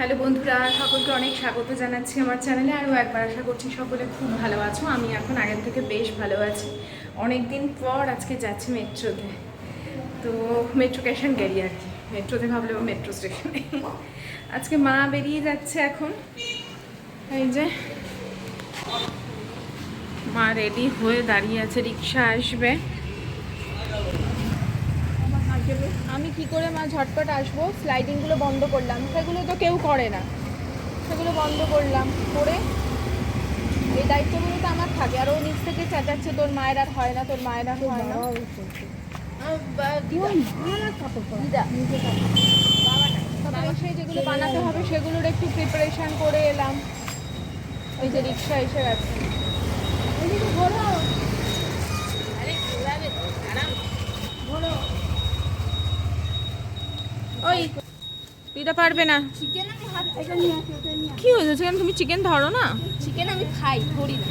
Hello বন্ধুরা, সকলকে অনেক স্বাগত জানাচ্ছি আমার চ্যানেলে। আরও একবার আশা করছি সকলে খুব ভালো আছো। আমি এখন আগের থেকে বেশ ভালো আছি। অনেক দিন পর আজকে যাচ্ছি মেট্রোতে। তো মেট্রো ক্যাশন গেরি আর কি। মেট্রোতে ভাবলেও মেট্রো স্টেশনে। আজকে মা বেরিয়ে যাচ্ছে এখন। এই যে মা রেডি হয়ে দাঁড়িয়ে আছে, রিক্সা আসবে। আমি কি করে মা ঝটপট আসব? স্লাইডিংগুলো বন্ধ করলাম। সেগুলো তো কেউ করে না। সেগুলো বন্ধ করলাম করে। এই দায়িত্বগুলো তো আমার থাকে। আর ও নিচ থেকে চেঁচাচ্ছে তোর মায়ের আর হয় না তোর মায়ের আর হয় না। সেই যেগুলো বানাতে হবে সেগুলোর একটু প্রিপারেশন করে এলাম। ওই যে রিক্সা এসে গেছে ওই দিদা পারবে না। চিকেন আমি হাত এটা নিয়ে আসি ওটা নিয়ে কি হয়েছে? চিকেন তুমি চিকেন ধরো না? চিকেন আমি খাই ধরি না।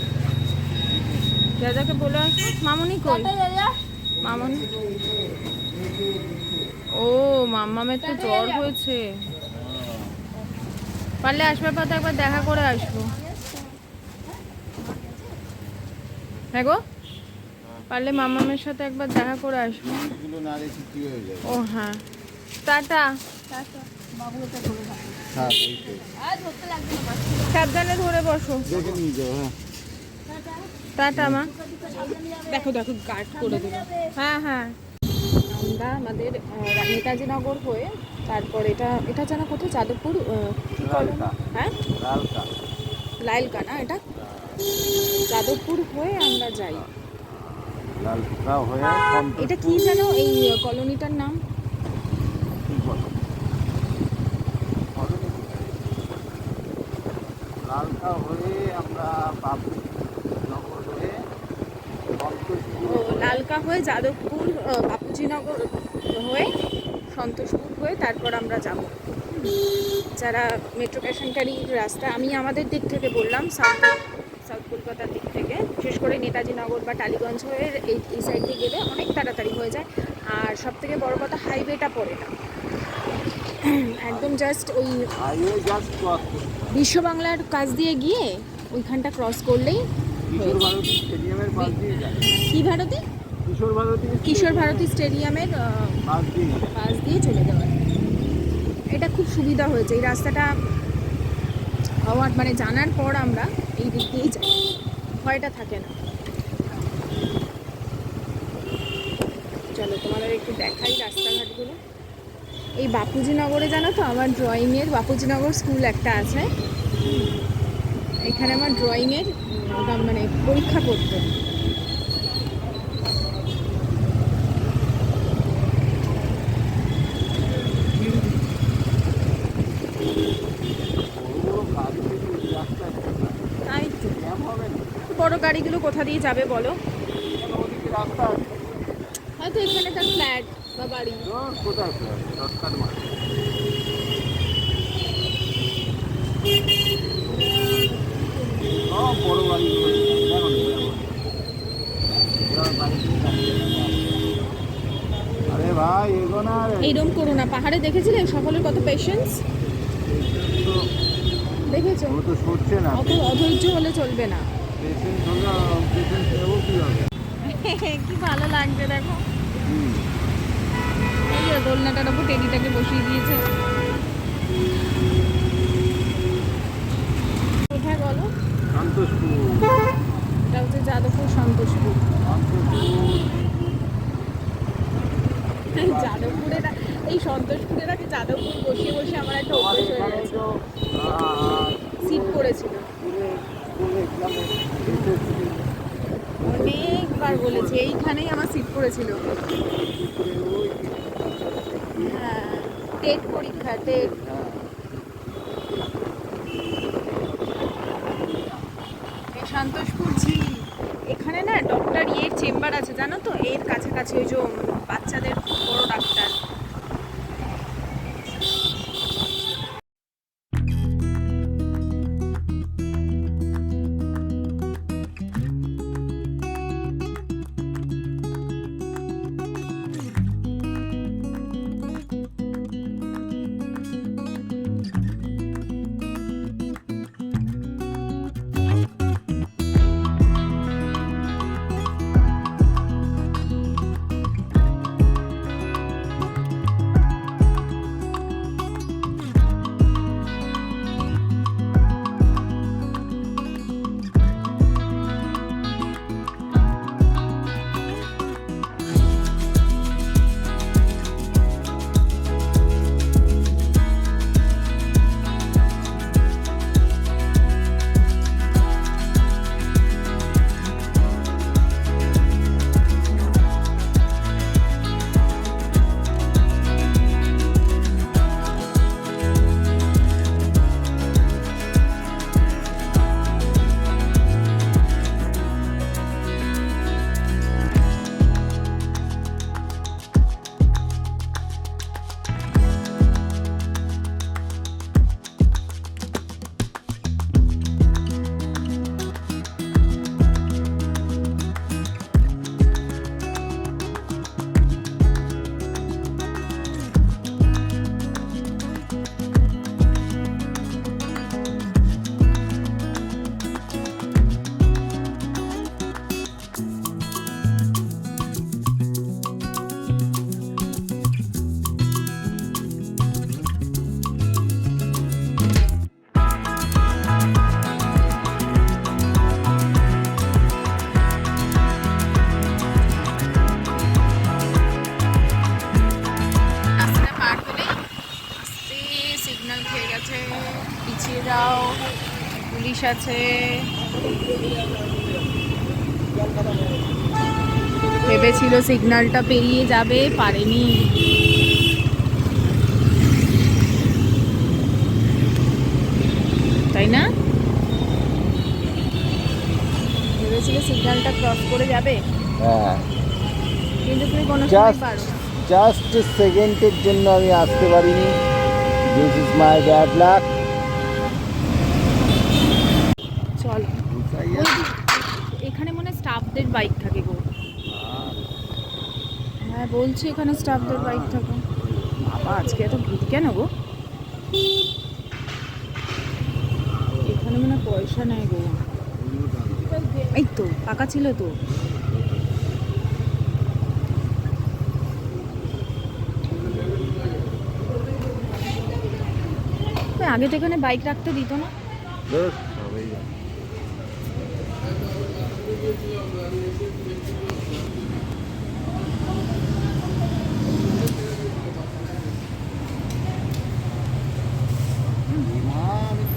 দাদাকে বলে আসো। মামনি কই? মামনি। ও মাম্মামের তো জ্বর হয়েছে। পারলে আসবার পর তো একবার দেখা করে আসব। হ্যাঁ গো। পারলে মামামের সাথে একবার দেখা করে আসব। হয়ে ও হ্যাঁ। টাটা। সাবধানে ধরে বসো। দেখে নিয়ে যাও হ্যাঁ। টাটা মা। দেখো দেখো গার্ড করে দিল হ্যাঁ হ্যাঁ। আমরা আমাদের আহ, হয়ে তারপর এটা এটা যেন কোথায়? যাদবপুর কি? হ্যাঁ? লালকা। লাইলকা না এটা? যাদবপুর হয়ে আমরা যাই। হয়ে এটা কি যেন এই কলোনিটার নাম কি বলো? বলো দেখি। লালকা হয়ে আমরা নগর হয়ে ও লালকা হয়ে যাদবপুর বাপুজিনগর হয়ে সন্তোষপুর হয়ে তারপর আমরা যাব। যারা মেট্রো ক্যাশনকারী রাস্তা আমি আমাদের দিক থেকে বললাম সাউথ সাউথ কলকাতার দিক থেকে। বিশেষ করে নেতাজি নগর বা টালিগঞ্জ হয়ে এই এই সাইড দিয়ে গেলে অনেক তাড়াতাড়ি হয়ে যায়। আর সব থেকে বড় কথা হাইওয়েটা পড়ে না। একদম জাস্ট ওই হাইওয়ে জাস্ট ক্রস বিশ্ব বাংলার কাছ দিয়ে গিয়ে ওইখানটা ক্রস করলেই কি ভারতী? কিশোর ভারতী কিশোর ভারতী স্টেডিয়ামের পাশ দিয়ে যায়। পাশ দিয়ে চলে যাওয়া। এটা খুব সুবিধা হয়েছে। এই রাস্তাটা হওয়ার মানে জানার পর আমরা এই দিক দিয়েই যাই। ভয়টা থাকে না। চলো তোমাদের একটু দেখাই রাস্তাঘাটগুলো। এই বাপুজি নগরে জানো তো আমার ড্রয়িংয়ের বাপুজি নগর স্কুল একটা আছে। এখানে আমার ড্রয়িংয়ের মানে পরীক্ষা করতো। বড় গাড়িগুলো কোথা দিয়ে যাবে বলো? হয়তো এখানে তার ফ্ল্যাট বা বাড়ি কোথায় বড় বাড়ি। আছে। আরে ভাই এগো না এইরকম করো না। পাহাড়ে দেখেছিলে সকলের কত পেশেন্স তো দেখেছ? ও তো সরছে না। অত অধৈর্য হলে চলবে না। পেশেন্ট হলো পেশেন্ট কি হবে কি ভালো লাগছে দেখো। হুম। যে দোলনাটার ওপর টেডিটাকে বসিয়ে দিয়েছে। কোথায় বলো? এটা হচ্ছে যাদবপুর সন্তোষপুর। সন্তোষপুর যাদবপুরে না এই সন্তোষপুরে নাকি যাদবপুর বসিয়ে বসে আমার একটা অভ্যেস হয়ে গেছে। সিট এক্সামে অনেকবার বলেছি, এইখানেই আমার সিট হ্যাঁ টেট পরীক্ষা টেট সন্তোষপুর ঝিল, এখানে না ডক্টর ইয়ের চেম্বার আছে, জানো তো? এর কাছাকাছি ওই যে বাচ্চাদের বড় ডাক্তার। যাও পুলিশ আছে। ভেবেছিল সিগন্যালটা পেরিয়ে যাবে পারেনি। তাই না? ভেবেছিল সিগন্যালটা ক্রস করে যাবে? হ্যাঁ। কিন্তু তুমি কোনো সময় পারো না। জাস্ট সেকেন্ডের জন্য আমি আসতে পারিনি। This is my bad luck চলো এখানে মনে স্টাফদের বাইক থাকে গো হ্যাঁ বলছি এখানে স্টাফদের বাইক থাকে। বাবা আজকে এত ভিড় কেন গো? এখানে মনে হয় পয়সা নেই গো। এই তো ফাঁকা ছিল তো। কই, আগে তো এখানে বাইক রাখতে দিত না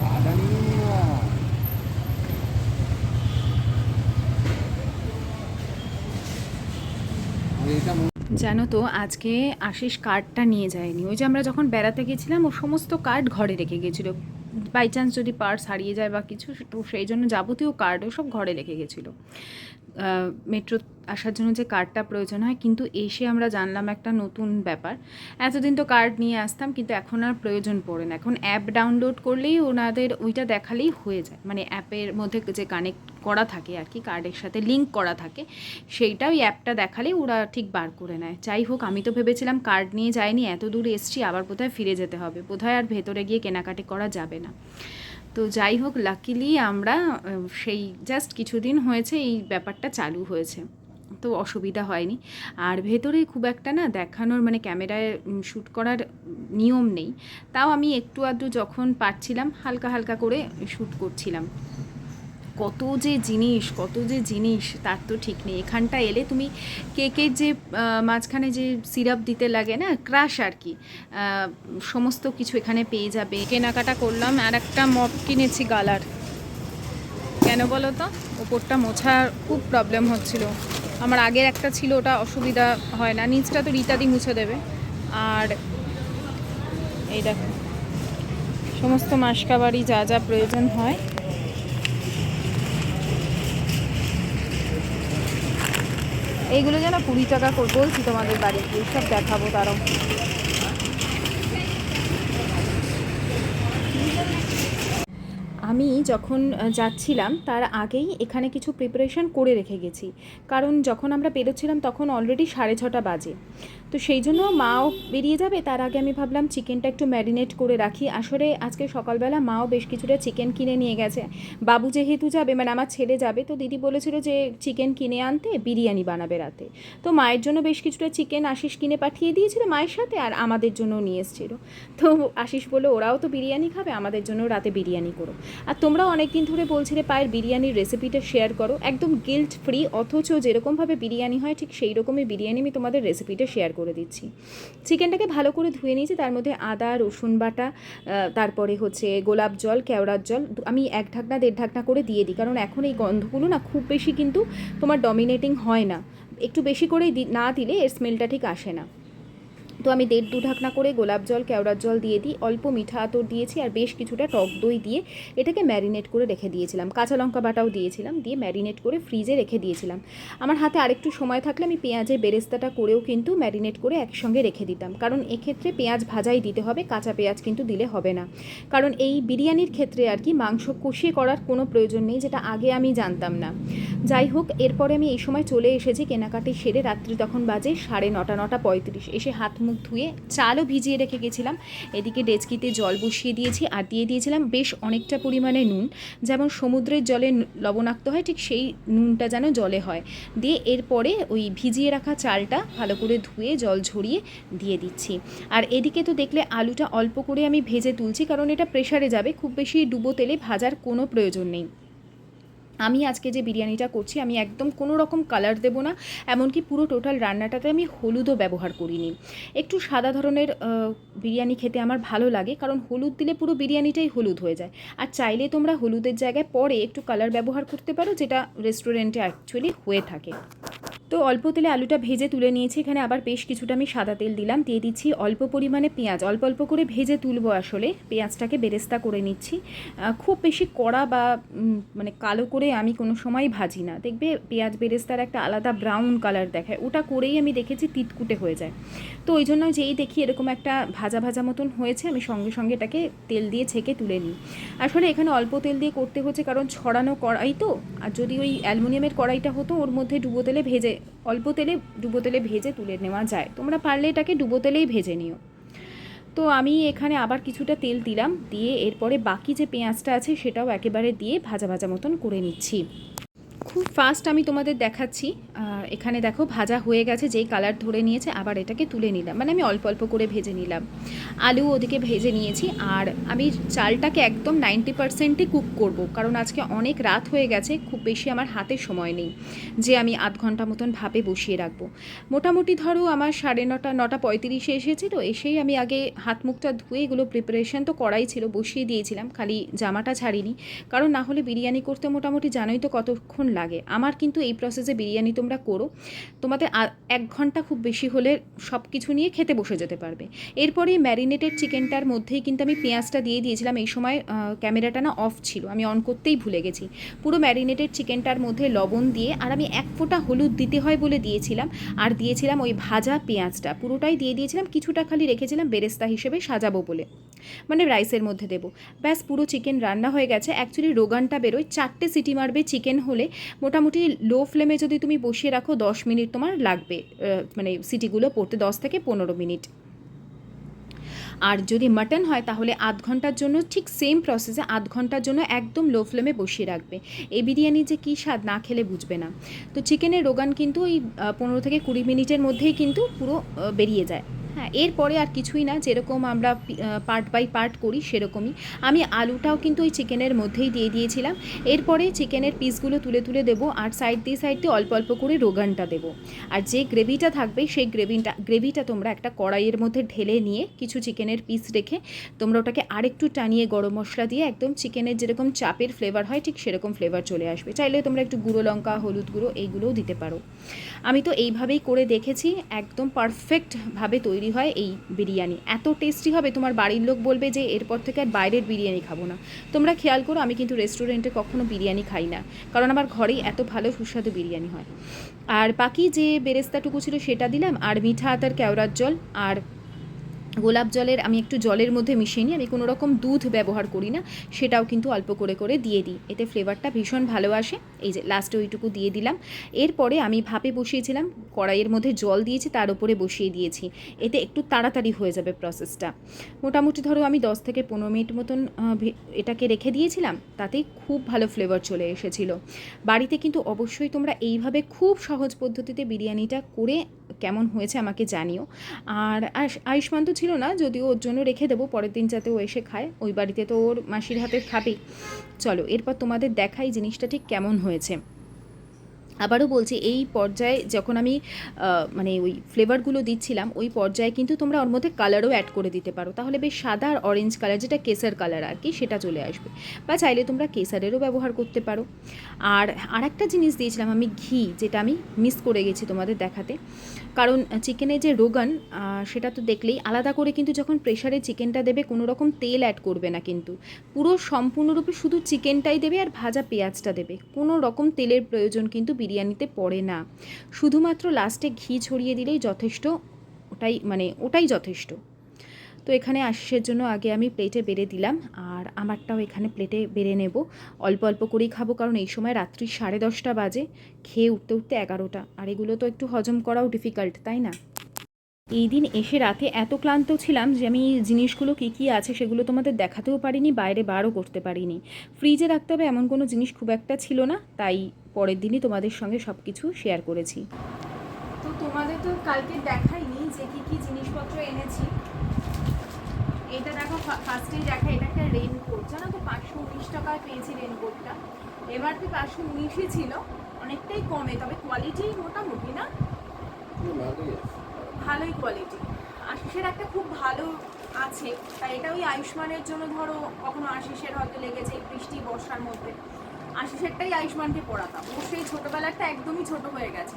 কাদা নিয়ে না এটা জানো তো আজকে আশিস কার্ডটা নিয়ে যায়নি। ওই যে আমরা যখন বেড়াতে গেছিলাম, ও সমস্ত কার্ড ঘরে রেখে গেছিল। বাই চান্স যদি পার্স হারিয়ে যায় বা কিছু, তো সেই জন্য যাবতীয় কার্ড সব ঘরে রেখে গেছিল। মেট্রো আসার জন্য যে কার্ডটা প্রয়োজন হয়, কিন্তু এসে আমরা জানলাম একটা নতুন ব্যাপার। এতদিন তো কার্ড নিয়ে আসতাম, কিন্তু এখন আর প্রয়োজন পড়ে না। এখন অ্যাপ ডাউনলোড করলেই ওনাদের ওইটা দেখালেই হয়ে যায়। মানে অ্যাপের মধ্যে যে কানেক্ট করা থাকে আর কি কার্ডের সাথে লিঙ্ক করা থাকে সেইটা ওই অ্যাপটা দেখালেই ওরা ঠিক বার করে নেয়। যাই হোক, আমি তো ভেবেছিলাম কার্ড নিয়ে যাইনি, এত দূর এসছি, আবার কোথায় ফিরে যেতে হবে। বোধহয় আর ভেতরে গিয়ে কেনাকাটি করা যাবে না। তো যাই হোক লাকিলি আমরা সেই জাস্ট কিছুদিন হয়েছে এই ব্যাপারটা চালু হয়েছে। তো অসুবিধা হয়নি। আর ভেতরে খুব একটা না দেখানোর মানে ক্যামেরায় শ্যুট করার নিয়ম নেই। তাও আমি একটু আধটু যখন পারছিলাম, হালকা হালকা করে শ্যুট করছিলাম। কত যে জিনিস, কত যে জিনিস, তার তো ঠিক নেই। এখানটা এলে তুমি কেকের যে মাঝখানে যে সিরাপ দিতে লাগে না, ক্রাশ আর কি সমস্ত কিছু এখানে পেয়ে যাবে। কেনাকাটা করলাম, আর একটা মপ কিনেছি গালার। কেন বলো তো? ওপরটা মোছার খুব প্রবলেম হচ্ছিল। আমার আগের একটা ছিল, ওটা অসুবিধা হয় না। নিচটা তো রীতাদি মুছে দেবে। আর এই দেখো, সমস্ত মাসকাবাড়ি যা যা প্রয়োজন হয় এইগুলো যেন কুড়ি টাকা করে বলছি তোমাদের বাড়িতে সব দেখাবো তারও। আমি যখন যাচ্ছিলাম, তার আগেই এখানে কিছু প্রিপারেশন করে রেখে গেছি। কারণ যখন আমরা বেরোচ্ছিলাম, তখন অলরেডি সাড়ে ছটা বাজে। তো সেই জন্য মাও বেরিয়ে যাবে, তার আগে আমি ভাবলাম চিকেনটা একটু ম্যারিনেট করে রাখি। আসলে আজকে সকালবেলা মাও বেশ কিছুটা চিকেন কিনে নিয়ে গেছে। বাবু যেহেতু যাবে মানে আমার ছেলে যাবে, তো দিদি বলেছিল যে চিকেন কিনে আনতে, বিরিয়ানি বানাবে রাতে। তো মায়ের জন্য বেশ কিছুটা চিকেন আশিস কিনে পাঠিয়ে দিয়েছিল মায়ের সাথে, আর আমাদের জন্য নিয়ে এসেছিল। তো আশিস বলল, ওরাও তো বিরিয়ানি খাবে, আমাদের জন্য রাতে বিরিয়ানি করো। আর তোমরাও অনেক দিন ধরে বলছিলে পায়ের বিরিয়ানির রেসিপিটা শেয়ার করো। একদম গিল্ট ফ্রি অথচ যেরকমভাবে বিরিয়ানি হয়, ঠিক সেই রকমই বিরিয়ানি আমি তোমাদের রেসিপিটা শেয়ার করে দিচ্ছি। চিকেনটাকে ভালো করে ধুয়ে নিয়েছি, তার মধ্যে আদা, রসুন বাটা তারপরে হচ্ছে গোলাপ জল, কেওড়ার জল আমি এক ঢাকনা, দেড় ঢাকনা করে দিয়ে দিই। কারণ এখন এই গন্ধগুলো না খুব বেশি কিন্তু তোমার ডমিনেটিং হয় না। একটু বেশি করে না দিলে এর স্মেলটা ঠিক আসে না। তো আমি দেড় দু ঢাকনা করে গোলাপ জল, কেওড়ার জল দিয়ে দিই। অল্প মিঠা আতর দিয়েছি আর বেশ কিছুটা টক দই দিয়ে এটাকে ম্যারিনেট করে রেখে দিয়েছিলাম। কাঁচা লঙ্কা বাটাও দিয়েছিলাম, দিয়ে ম্যারিনেট করে ফ্রিজে রেখে দিয়েছিলাম। আমার হাতে আরেকটু সময় থাকলে আমি পেঁয়াজের বেরেস্তাটা করেও কিন্তু ম্যারিনেট করে একসঙ্গে রেখে দিতাম। কারণ এক্ষেত্রে পেঁয়াজ ভাজাই দিতে হবে, কাঁচা পেঁয়াজ কিন্তু দিলে হবে না। কারণ এই বিরিয়ানির ক্ষেত্রে আর কি মাংস কষিয়ে করার কোনো প্রয়োজন নেই, যেটা আগে আমি জানতাম না। যাই হোক, এরপরে আমি এই সময় চলে এসেছি কেনাকাটি সেরে, রাত্রি তখন বাজে সাড়ে নটা নটা পঁয়ত্রিশ। এসে হাত ধুয়ে চালও ভিজিয়ে রেখে গেছিলাম। এদিকে ডেচকিতে জল বসিয়ে দিয়েছি আর দিয়ে দিয়েছিলাম বেশ অনেকটা পরিমাণে নুন। যেমন সমুদ্রের জলে লবণাক্ত হয়, ঠিক সেই নুনটা যেন জলে হয়। দিয়ে এরপরে ওই ভিজিয়ে রাখা চালটা ভালো করে ধুয়ে, জল ঝরিয়ে দিয়ে দিচ্ছি। আর এদিকে তো দেখলে আলুটা অল্প করে আমি ভেজে তুলছি, কারণ এটা প্রেসারে যাবে। খুব বেশি ডুবো তেলে ভাজার কোনো প্রয়োজন নেই। আমি আজকে যে বিরিয়ানিটা করছি, আমি একদম কোনো রকম কালার দেব না, এমনকি পুরো টোটাল রান্নাটাতে আমি হলুদও ব্যবহার করিনি। একটু সাদা ধরনের বিরিয়ানি খেতে আমার ভালো লাগে, কারণ হলুদ দিলে পুরো বিরিয়ানিটাই হলুদ হয়ে যায়। আর চাইলে তোমরা হলুদের জায়গায় পরে একটু কালার ব্যবহার করতে পারো, যেটা রেস্টুরেন্টে অ্যাকচুয়ালি হয়ে থাকে। তো অল্প তেলে আলুটা ভেজে তুলে নিয়েছি। এখানে আবার বেশ কিছুটা আমি সাদা তেল দিলাম। দিয়ে দিচ্ছি অল্প পরিমাণে পেঁয়াজ। অল্প অল্প করে ভেজে তুলবো আসলে। পেঁয়াজটাকে বেরেস্তা করে নিচ্ছি। খুব বেশি কড়া বা মানে কালো করে আমি কোনো সময় ভাজি না। দেখবে পেঁয়াজ বেরেস্তার একটা আলাদা ব্রাউন কালার দেখায়। ওটা করেই আমি দেখেছি তিতকুটে হয়ে যায়। তো ওই জন্য যেই দেখি এরকম একটা ভাজা ভাজা মতন হয়েছে, আমি সঙ্গে সঙ্গে এটাকে তেল দিয়ে ছেঁকে তুলে নিই। আসলে এখানে অল্প তেল দিয়ে করতে হচ্ছে কারণ ছড়ানো কড়াই তো। আর যদি ওই অ্যালুমিনিয়ামের কড়াইটা হতো, ওর মধ্যে ডুবো তেলে ভেজে অল্প তেলে ডুবো তেলে ভেজে তুলে নেওয়া যায়। তোমরা পারলে এটাকে ডুবো তেলেই ভেজে নিও। তো আমি এখানে আবার কিছুটা তেল দিলাম, দিয়ে এরপরে বাকি যে পেঁয়াজটা আছে সেটাও একেবারে দিয়ে ভাজা ভাজা মতন করে নিচ্ছি। খুব ফাস্ট আমি তোমাদের দেখাচ্ছি। এখানে দেখো ভাজা হয়ে গেছে, যেই কালার ধরে নিয়েছে, আবার এটাকে তুলে নিলাম। মানে আমি অল্প অল্প করে ভেজে নিলাম। আলু ওদিকে ভেজে নিয়েছি, আর আমি চালটাকে একদম নাইনটি পারসেন্টই কুক করব, কারণ আজকে অনেক রাত হয়ে গেছে, খুব বেশি আমার হাতে সময় নেই, যে আমি আধ ঘণ্টা মতন ভাপে বসিয়ে রাখব। মোটামুটি ধরো আমার সাড়ে নটা নটা পঁয়ত্রিশে এসেছিল এসেই আমি আগে হাত মুখটা ধুয়ে এগুলো প্রিপারেশন তো করাই ছিল, বসিয়ে দিয়েছিলাম, খালি জামাটা ছাড়িনি। কারণ না হলে বিরিয়ানি করতে মোটামুটি জানোই তো কতক্ষণ লাগে। আমার কিন্তু এই প্রসেসে বিরিয়ানি তোমরা করো। তোমাদের এক ঘণ্টা খুব বেশি হলে সব কিছু নিয়ে খেতে বসে যেতে পারবে। এরপরে ম্যারিনেটেড চিকেনটার মধ্যেই কিন্তু আমি পেঁয়াজটা দিয়ে দিয়েছিলাম। এই সময় ক্যামেরাটা না অফ ছিল। আমি অন করতেই ভুলে গেছি। পুরো ম্যারিনেটেড চিকেনটার মধ্যে লবণ দিয়ে আর আমি এক ফোঁটা হলুদ দিতে হয় বলে দিয়েছিলাম। আর দিয়েছিলাম ওই ভাজা পেঁয়াজটা। পুরোটাই দিয়ে দিয়েছিলাম। কিছুটা খালি রেখেছিলাম বেরেস্তা হিসেবে সাজাবো বলে। মানে রাইসের মধ্যে দেবো। ব্যাস পুরো চিকেন রান্না হয়ে গেছে। অ্যাকচুয়ালি রোগানটা বেরোয়। চারটে সিটি মারবে চিকেন হলে। মোটামুটি লো ফ্লেমে যদি তুমি বসিয়ে রাখো, দশ মিনিট তোমার লাগবে মানে সিটিগুলো পড়তে দশ থেকে পনেরো মিনিট। আর যদি মাটন হয়, তাহলে আধ ঘণ্টার জন্য ঠিক সেম প্রসেসে আধ ঘণ্টার জন্য একদম লো ফ্লেমে বসিয়ে রাখবে। এই বিরিয়ানি যে কী স্বাদ না খেলে বুঝবে না। তো চিকেনের রোগান কিন্তু ওই পনেরো থেকে কুড়ি মিনিটের মধ্যেই কিন্তু পুরো বেরিয়ে যায়। হ্যাঁ এরপরে আর কিছুই না, যেরকম আমরা পার্ট বাই পার্ট করি সেরকমই। আমি আলুটাও কিন্তু ওই চিকেনের মধ্যেই দিয়ে দিয়েছিলাম। এরপরে চিকেনের পিসগুলো তুলে তুলে দেবো আর সাইড দিয়ে সাইড দিয়ে অল্প অল্প করে রোগানটা দেবো। আর যে গ্রেভিটা থাকবে, সেই গ্রেভিটা গ্রেভিটা তোমরা একটা কড়াইয়ের মধ্যে ঢেলে নিয়ে কিছু চিকেনের পিস রেখে তোমরা ওটাকে আরেকটু টানিয়ে গরম মশলা দিয়ে একদম চিকেনের যেরকম চাপের ফ্লেভার হয়, ঠিক সেরকম ফ্লেভার চলে আসবে। চাইলে তোমরা একটু গুঁড়ো লঙ্কা, হলুদ গুঁড়ো, এইগুলোও দিতে পারো। আমি তো এইভাবেই করে দেখেছি, একদম পারফেক্টভাবে তৈরি হয় এই বিরিয়ানি। এত টেস্টি হবে, তোমার বাড়ির লোক বলবে যে এরপর থেকে আর বাইরের বিরিয়ানি খাব না। তোমরা খেয়াল করো, আমি কিন্তু রেস্টুরেন্টে কখনো বিরিয়ানি খাই না। কারণ আমার ঘরেই এত ভালো সুস্বাদু বিরিয়ানি হয়। আর বাকি যে বেরেস্তাটুকু ছিল সেটা দিলাম, আর মিঠা আতার কেওড়ার জল, আর গোলাপ জলের আমি একটু জলের মধ্যে মিশিয়ে নিই, আমি কোনো রকম দুধ ব্যবহার করি না, সেটাও কিন্তু অল্প করে করে দিয়ে দিই। এতে ফ্লেভারটা ভীষণ ভালো আসে। এই যে লাস্টে ওইটুকু দিয়ে দিলাম। এরপরে আমি ভাপে বসিয়েছিলাম, কড়াইয়ের মধ্যে জল দিয়েছি, তার উপরে বসিয়ে দিয়েছি। এতে একটু তাড়াতাড়ি হয়ে যাবে প্রসেসটা মোটামুটি ধরো আমি দশ থেকে পনেরো মিনিট মতন এটাকে রেখে দিয়েছিলাম তাতেই খুব ভালো ফ্লেভার চলে এসেছিল। বাড়িতে কিন্তু অবশ্যই তোমরা এইভাবে খুব সহজ পদ্ধতিতে বিরিয়ানিটা করে কেমন হয়েছে আমাকে জানিও। আর আয়ুষ- আয়ুষ্মান তো ছিল না, যদিও ওর জন্য রেখে দেবো, পরের দিন যাতে ও এসে খায়। ওই বাড়িতে তো ওর মাসির হাতে খাবেই চলো, এরপর তোমাদের দেখাই জিনিসটা ঠিক কেমন হয়েছে। আবারও বলছি, এই পর্যায়ে যখন আমি মানে ওই ফ্লেভারগুলো দিচ্ছিলাম, ওই পর্যায়ে কিন্তু তোমরা ওর মধ্যে কালারও অ্যাড করে দিতে পারো। তাহলে বেশ সাদা আর অরেঞ্জ কালার যেটা কেসার কালার আর কি, সেটা চলে আসবে। বা চাইলে তোমরা কেসারেরও ব্যবহার করতে পারো। আর আরেকটা জিনিস দিয়েছিলাম আমি ঘি, যেটা আমি মিস করে গেছি তোমাদের দেখাতে। কারণ চিকেনের যে রোগান সেটা তো দেখলেই আলাদা করে কিন্তু যখন প্রেশারে চিকেনটা দেবে, কোনো রকম তেল অ্যাড করবে না কিন্তু। পুরো সম্পূর্ণরূপে শুধু চিকেনটাই দেবে আর ভাজা পেঁয়াজটা দেবে। কোনো রকম তেলের প্রয়োজন কিন্তু বিরিয়ানিতে পড়ে না। শুধুমাত্র লাস্টে ঘি ছড়িয়ে দিলেই যথেষ্ট, ওটাই মানে ওটাই যথেষ্ট। তো এখানে আশিসের জন্য আগে আমি প্লেটে বেড়ে দিলাম, আর আমারটাও এখানে প্লেটে বেড়ে নেব। অল্প অল্প করেই খাব, কারণ এই সময় রাত্রি সাড়ে দশটা বাজে, খেয়ে উঠতে উঠতে এগারোটা। আর এগুলো তো একটু হজম করাও ডিফিকাল্ট তাই না? এই দিন এসে রাতে এত ক্লান্ত ছিলাম যে আমি জিনিসগুলো কী কী আছে সেগুলো তোমাদের দেখাতেও পারিনি বাইরে বারও করতে পারিনি। ফ্রিজে রাখতে হবে এমন কোনো জিনিস খুব একটা ছিল না তাই পরের দিনই তোমাদের সঙ্গে সব কিছু শেয়ার করেছি। তো তোমাদের তো কালকে দেখাইনি যে কী কী জিনিসপত্র এনেছি। এটা দেখো ফার্স্টেই দেখা এটা একটা রেনকোট জানো তো পাঁচশো উনিশ টাকায় পেয়েছি রেনকোটটা এমআরপি পাঁচশো উনিশই ছিল? অনেকটাই কমে তবে কোয়ালিটি মোটামুটি না? ভালোই আছে। ভালোই কোয়ালিটি আশিসের একটা খুব ভালো আছে, তাই এটা ওই আয়ুষ্মানের জন্য ধরো, কখনো আশিসের হয়তো লেগেছে এই বৃষ্টি, বর্ষার মধ্যে। আশিসেরটাই আয়ুষ্মানকে পড়াতাম ও সেই ছোটোবেলারটা একদমই ছোট হয়ে গেছে।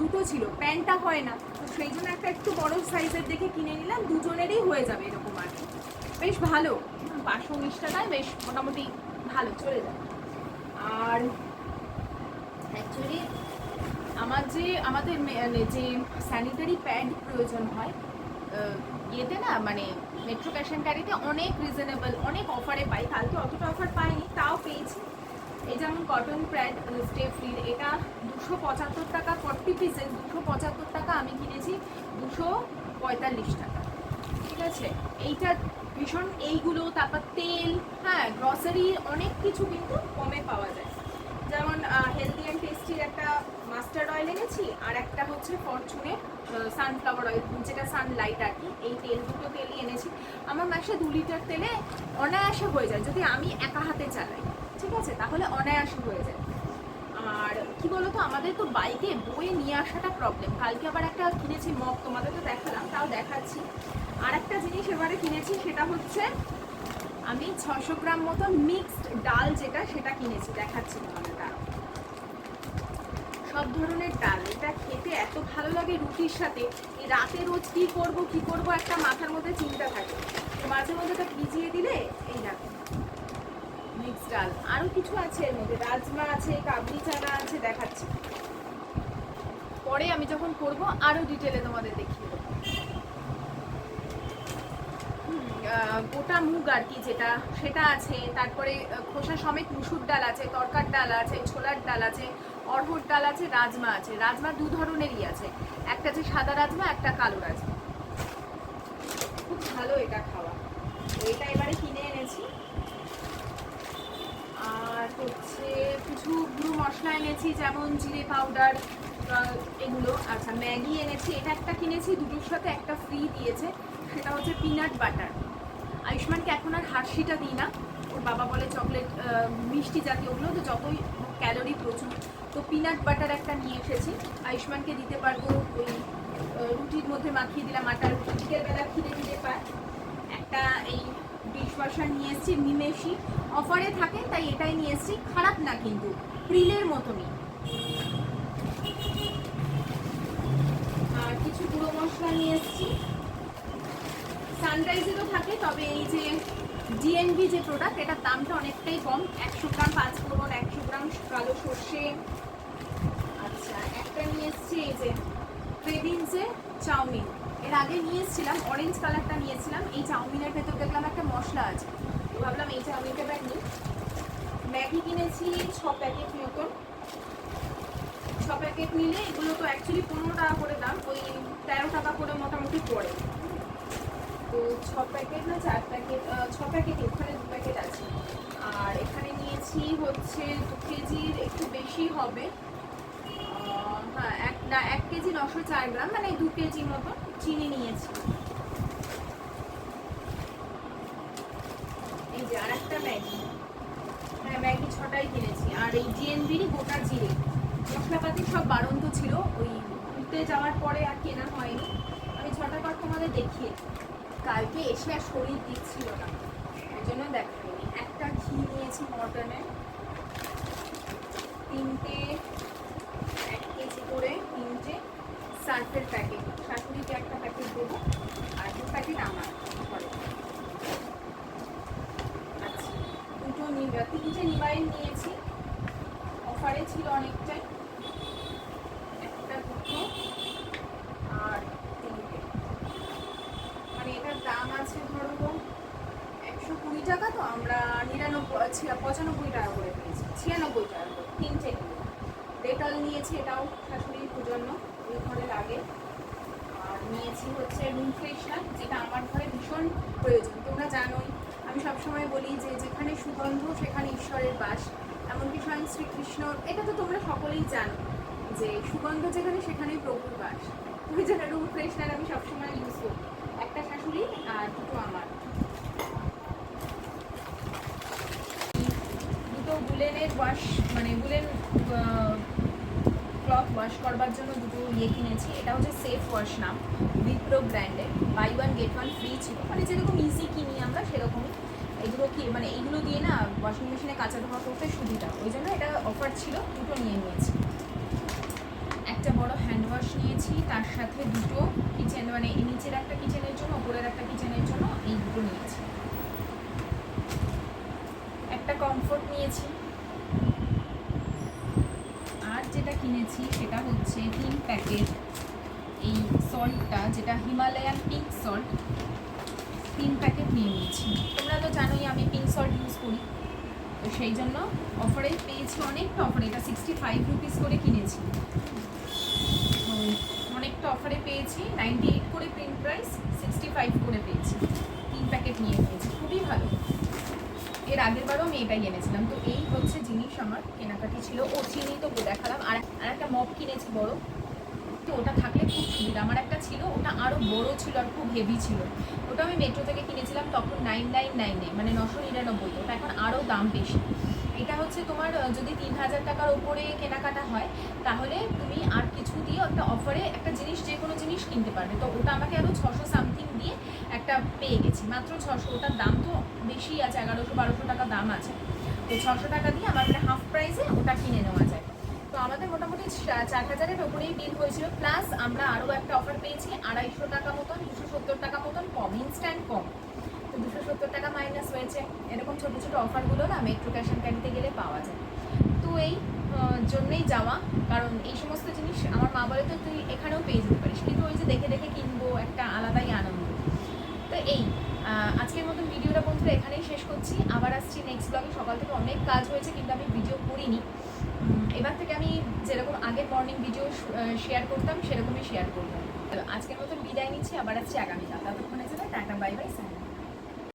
দুটো ছিল, প্যান্টটা হয় না। তো সেই জন্য একটা একটু বড় সাইজের দেখে কিনে নিলাম, দুজনেরই হয়ে যাবে এরকম আর কি। বেশ ভালো। পাঁচশো বেশ মোটামুটি ভালো, চলে যায় আর অ্যাকচুয়ালি আমার যে আমাদের মানে যে স্যানিটারি প্যাড প্রয়োজন হয় ইয়েতে না মানে মেট্রো ক্যাশ অ্যান্ড ক্যারিতে অনেক রিজনেবল অনেক অফারে পাই। কালকে অতটা অফার পাইনি, তাও পেয়েছি। এই যেমন কটন প্যাড স্টে ফ্রির এটা দুশো পঁচাত্তর টাকা ফর্টি পিসেস দুশো পঁচাত্তর টাকা আমি কিনেছি, দুশো পঁয়তাল্লিশ টাকা। ঠিক আছে? এইটা ভীষণ এইগুলো, তারপর তেল হ্যাঁ গ্রসারি অনেক কিছু কিন্তু কমে পাওয়া যায়। যেমন হেলদি মাস্টার্ড অয়েল এনেছি, আর একটা হচ্ছে ফরচুনের সানফ্লাওয়ার অয়েল যেটা সানলাইট আর কি, এই তেল দুটো তেলই এনেছি। আমার মাসে দু লিটার তেলে অনায়াসে হয়ে যায়, যদি আমি একা হাতে চালাই, ঠিক আছে? তাহলে অনায়াসে হয়ে যায়। আর কি বলতো, আমাদের তো বাইকে বয়ে নিয়ে আসাটা প্রবলেম কালকে আবার একটা কিনেছি মগ, তোমাদের তো দেখালাম, তাও দেখাচ্ছি। আর একটা জিনিস এবারে কিনেছি, সেটা হচ্ছে আমি ছশো গ্রাম মতো মিক্সড ডাল যেটা, সেটা কিনেছি, দেখাচ্ছি দাঁড়াও সব ধরনের ডাল। এটা খেতে এত ভালো লাগে রুটির সাথে। রাতে রোজ কি করব কি করব একটা মাথার মধ্যে চিন্তা থাকে। তো মাঝে মধ্যে এটা ভিজিয়ে দিলে এই দেখো মিক্সড ডাল। আরও কিছু আছে এর মধ্যে। রাজমা আছে, কাবলি চানা আছে, দেখাচ্ছি। পরে আমি যখন করব আরও ডিটেলে তোমাদের দেখিয়ে দেবো। গোটা মুগ আর কি যেটা, সেটা আছে। তারপরে খোসা সমেত মুসুর ডাল আছে, তরকার ডাল আছে, ছোলার ডাল আছে অরহর ডাল আছে, রাজমা আছে। রাজমা দু ধরনেরই আছে। একটা আছে সাদা রাজমা, একটা কালো রাজমা। খুব ভালো এটা খাওয়া। এটা এবারে কিনে এনেছি। আর হচ্ছে কিছু গুঁড়ো মশলা এনেছি, যেমন জিরে পাউডার এগুলো। আচ্ছা ম্যাগি এনেছি। এটা একটা কিনেছি, দুটোর সাথে একটা ফ্রি দিয়েছে। সেটা হচ্ছে পিনাট বাটার আয়ুষ্মানকে এখন আর হার্শিটা দিই না। ওর বাবা বলে চকলেট মিষ্টি জাতীয় ওগুলো, তো যতই ক্যালোরি প্রচুর। তো পিনাট বাটার একটা নিয়ে এসেছি। আয়ুষ্মানকে দিতে পারব ওই রুটির মধ্যে মাখিয়ে দিলাম আটার বিকেলবেলা খিদে খিদে পায়। একটা এই ডিশওয়াশার নিয়ে এসেছি নিমেষি অফারে থাকে, তাই এটাই নিয়ে এসেছি। খারাপ না কিন্তু, প্রিলের মতনই। আর কিছু গুঁড়ো মশলা নিয়ে এসেছি। সানরাইজেরও থাকে, তবে এই যে ডিএনভি যে প্রোডাক্ট এটার দামটা অনেকটাই কম। একশো গ্রাম পাঁচ ফোড়ন, একশো গ্রাম কালো সর্ষে। আচ্ছা একটা নিয়ে এসেছি এই যে ক্রেভিন্সের চাউমিন। এর আগে নিয়ে এসেছিলাম অরেঞ্জ কালারটা নিয়েছিলাম। এই চাউমিনের ভেতর দেখলাম একটা মশলা আছে। তো ভাবলাম এই চাউমিনটা ব্যাগ নিই। ম্যাগি কিনেছি, ছ প্যাকেট মতন। ছ প্যাকেট নিলে এগুলো তো অ্যাকচুয়ালি পনেরো টাকা করে দাম, ওই তেরো টাকা করে মোটামুটি পড়ে। তো ছ প্যাকেট না চার প্যাকেট ছ প্যাকেট ওখানে দু প্যাকেট আছে। আর এখানে নিয়েছি হচ্ছে দু কেজির একটু বেশি হবে। হ্যাঁ এক, না, এক কেজি নশো চার গ্রাম মানে দু কেজি মতো চিনি নিয়েছি। এই যে আর একটা ম্যাগি। হ্যাঁ ম্যাগি ছটাই কিনেছি। আর এই জিএনবিরই গোটা জিরে। মশলাপাতি সব বাড়ন্ত ছিল। ওই ঘুরতে যাওয়ার পরে আর কেনা হয়নি। আমি ছটা পর তোমাদের দেখিয়ে কালকে এসে আর শরীর দিচ্ছিল না। ওই জন্য দেখাইনি একটা ঘি নিয়েছি মটনের তিনটে, এক কেজি করে তিনটে সার্ফের প্যাকেট। শাশুড়িকে একটা প্যাকেট দেবো, আর দু প্যাকেট আমার, ঘরে। আচ্ছা দুটো নিবা, তিনটে নিবাইল নিয়েছি। অফারে ছিল অনেকটাই একটা দুটো আর তিনটে মানে এটার দাম আছে ধরো একশো কুড়ি টাকা, তো আমরা নিরানব্বই পঁচানব্বই টাকা করে পেয়েছি, ছিয়ানব্বই টাকা করে, তিনটে নিয়ে। ডেটল নিয়েছি এটাও শাশুড়ির জন্য ওই ঘরে লাগে আর নিয়েছি হচ্ছে রুম ফ্রেশনার যেটা আমার ঘরে ভীষণ প্রয়োজন। তোমরা জানোই, আমি সবসময় বলি যে যেখানে সুগন্ধ, সেখানে ঈশ্বরের বাস। এমনকি স্বয়ং শ্রীকৃষ্ণ, এটা তো তোমরা সকলেই জানো, যে সুগন্ধ যেখানে, সেখানেই প্রভুর বাস। ওই জন্য রুম ফ্রেশনার আমি সবসময় ইউজ করি। একটা শাশুড়ি আর দুটো আমার দুটো গুলে উলেনের ওয়াশ মানে উলেন ক্লথ ওয়াশ করবার জন্য দুটো ইয়ে কিনেছি। এটা হচ্ছে সেফ ওয়াশ নাম উইপ্রো ব্র্যান্ডের buy one get one free ছিল। মানে যেরকম ইজি কিনি আমরা, সেরকমই। এগুলো কি মানে এইগুলো দিয়ে না ওয়াশিং মেশিনে কাঁচা ধোয়া করতে সুবিধা। ওই জন্য এটা অফার ছিল, দুটো নিয়ে নিয়েছি। একটা বড় হ্যান্ড ওয়াশ নিয়েছি, তার সাথে দুটো কিচেন মানে নিচের একটা কিচেনের জন্য ওপরের একটা কিচেনের জন্য এই দুটো নিয়েছি। একটা কমফোর্ট নিয়েছি আর যেটা কিনেছি, সেটা হচ্ছে তিন প্যাকেট। এই সল্টটা যেটা হিমালয়ান পিঙ্ক সল্ট তিন প্যাকেট নিয়ে নিয়েছি। তোমরা তো জানোই আমি পিঙ্ক সল্ট ইউজ করি। তো সেই জন্য অফারে পেয়েছি অনেকটা অফারে এটা সিক্সটি ফাইভ রুপিস করে কিনেছি। অনেকটা অফারে পেয়েছি নাইনটি এইট করে প্রিন্ট প্রাইস সিক্সটি ফাইভ করে পেয়েছি। তিন প্যাকেট নিয়ে নিয়েছি, খুবই ভালো। এর আগের বারও আমি এটাই এনেছিলাম। তো এই হচ্ছে জিনিস আমার, কেনাকাটি ছিল। ও চিনি তো দেখালাম। আর আর একটা মগ কিনেছি বড়। তো ওটা থাকলে খুব সুবিধা। আমার একটা ছিল, ওটা আরও বড় ছিল আর খুব হেভি ছিল। ওটা আমি মেট্রো থেকে কিনেছিলাম তখন নাইন নাইন নাইনে মানে নশো নিরানব্বই ওটা এখন আরও দাম বেশি। এটা হচ্ছে তোমার যদি তিন হাজার টাকার ওপরে কেনাকাটা হয়, তাহলে তুমি আর কিছু দিয়ে একটা অফারে একটা জিনিস যে কোনো জিনিস কিনতে পারবে। তো ওটা আমাকে আরও ছশো সামথিং দিয়ে একটা পেয়ে গেছি। মাত্র ছশো ওটার দাম তো বেশি আছে, এগারোশো বারোশো টাকা দাম আছে। তো ছশো টাকা দিয়ে আমার মানে হাফ প্রাইসে ওটা কিনে নেওয়া যায়। তো আমাদের মোটামুটি চার হাজারের ওপরেই বিল হয়েছিল। প্লাস আমরা আরও একটা অফার পেয়েছি, আড়াইশো টাকা মতন, দুশো সত্তর টাকা মতন কম ইনস্ট্যান্ট কম। তো দুশো সত্তর টাকা মাইনাস হয়েছে। এরকম ছোটো ছোটো অফারগুলো না মেট্রো ক্যাশ অ্যান্ড ক্যারিতে গেলে পাওয়া যায়। তো এই জন্যেই যাওয়া। কারণ এই সমস্ত জিনিস আমার মা বলে তো তুই এখানেও পেয়ে যেতে পারিস। কিন্তু ওই যে দেখে দেখে কিনবো, একটা আলাদাই আনন্দ। তো এই আজকের মতন ভিডিওটা বন্ধুরা এখানেই শেষ করছি। আবার আসছি নেক্সট ব্লগে সকাল থেকে অনেক কাজ হয়েছে, কিন্তু আমি ভিডিও করিনি। এবার থেকে আমি যেরকম আগের মর্নিং ভিডিও শেয়ার করতাম, সেরকমই শেয়ার করব। আজকের মতন বিদায় নিচ্ছি, আবার আসছি আগামীকাল। ততক্ষণে যাবে টাটা বাই বাই